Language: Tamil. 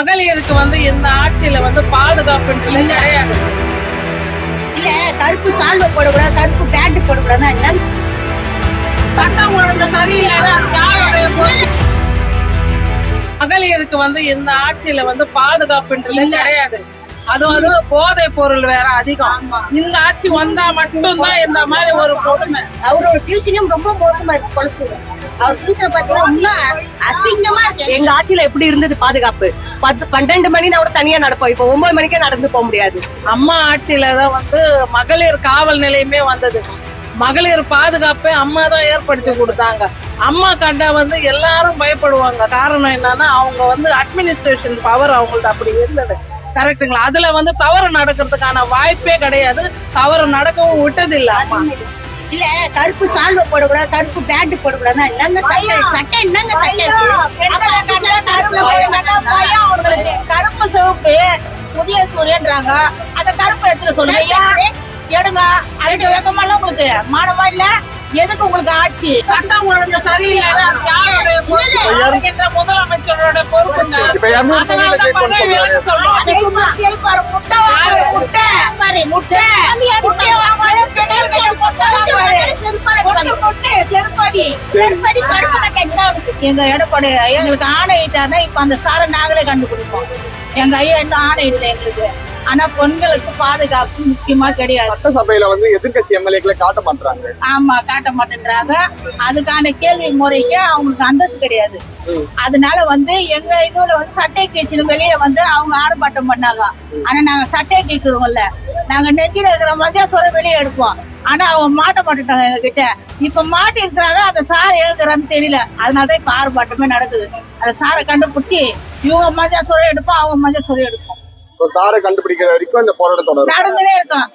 மகளிருக்கு வந்து இந்த ஆட்சியில வந்து பாதுகாப்புன்றது கிடையாது இல்ல கருப்பு சால்வை போடக்கூடாது கருப்பு பேண்ட் போடக்கூடாதுன்னா என்ன? சட்டம் ஒழுங்கு சரியில்லைன்னா அது யாருடைய பொறுப்பு? மகளிருக்கு வந்து இந்த ஆட்சியில வந்து பாதுகாப்புன்றது கிடையாது. அது வந்து போதை பொருள் வேற அதிகம். இந்த ஆட்சி வந்தா மட்டும்தான் இந்த மாதிரி ஒரு கொடுமை. அவரோட டியூஷனும் ரொம்ப மோசமா இருக்கு குளத்து அவர் டியூஷன் பாத்தீங்கன்னா இன்னும் அ- அசிங்கமா இருக்கு எங்க ஆட்சியில எப்படி இருந்தது பாதுகாப்பு? பத்து பன்னெண்டு மணி நான் கூட தனியா நடப்போம். இப்ப ஒன்பது மணிக்கே நடந்து போக முடியாது. அம்மா ஆட்சியில தான் வந்து மகளிர் காவல் நிலையமே வந்தது. மகளிர் பாதுகாப்பை அம்மா தான் ஏற்படுத்தி கொடுத்தாங்க. அம்மா கண்டா வந்து எல்லாரும் பயப்படுவாங்க. காரணம் என்னன்னா அவங்க வந்து அட்மினிஸ்ட்ரேஷன் பவர் அவங்கள்ட்ட அப்படி இருந்தது. கரெக்டுங்களா அதுல வந்து தவறு நடக்கிறதுக்கான வாய்ப்பே கிடையாது. தவறு நடக்கவும் விட்டதில்லை அம்மா. இல்ல கருப்பு சால்வை போடக்கூடாது கருப்பு பேண்ட் போடக்கூடாதுன்னா என்னங்க சட்டை? சட்டை என்னங்க சட்டை? கருப்பு சிவப்பு புதிய சூரியன்றாங்க. அந்த கருப்பு எடுத்துட்டு சொல்லுங்க எடுங்க. அதுக்கு வெக்கமெல்லாம் உங்களுக்கு மானமா இல்ல? எதுக்கு உங்களுக்கு ஆட்சி? சரியில்லைன்னா அது யாருடைய பொறுப்பு? வருகின்ற முதலமைச்சரோட பொறுப்புங்க இப்ப இரநூறு அதனால தான் பதவி விலக சொல்றோம் கேள்விப்பாரு, முட்டை வாங்குறாரு, முட்டை பாரு முட்டை முட்டையை வாங்குவாரு பெண்கள் கிட்ட முட்டை வாங்குவாரு முட்டை முட்டை செருப்படி செருப்படி சட்டை? எங்க எடப்பாடி எங்களுக்கு ஆணையிட்டாதான் இப்ப அந்த சாரை நாங்களே கண்டுபிடிப்போம். எங்க ஐயா இன்னும் ஆணையிடல எங்களுக்கு. ஆனா பெண்களுக்கு பாதுகாப்பு முக்கியமா கிடையாது. சட்டசபையில வந்து எதிர்க்கட்சி எம்எல்ஏக்களை காட்ட மாட்டாங்க ஆமா காட்ட மாட்டேன்றாங்க. அதுக்கான கேள்வி முறைக்கு அவங்களுக்கு அந்தஸ்து கிடையாது. அதனால வந்து எங்க இதுல வந்து சட்டை கீழ்ச்சின்னு வெளியில வந்து அவங்க ஆர்ப்பாட்டம் பண்ணாங்க. ஆனா நாங்க சட்டையை கேட்கிறோம்ல நாங்க நெஞ்சில இருக்கிற மஞ்சா சோற வெளியே எடுப்போம். ஆனா அவங்க மாட்ட மாட்டுட்டாங்க எங்க கிட்ட இப்ப மாட்டி இருக்கிறாங்க அந்த சார் எழுக்கிறான்னு தெரியல. அதனாலதான் இப்ப ஆர்ப்பாட்டமே நடக்குது. அந்த சாரை கண்டுபிடிச்சி இவங்க மஞ்சா சோற எடுப்போம் அவங்க மஞ்சா சோற எடுப்போம். சாரை கண்டுபிடிக்கிற வரைக்கும் இந்த போராட்டம் நடந்துட்டே இருக்கோம்.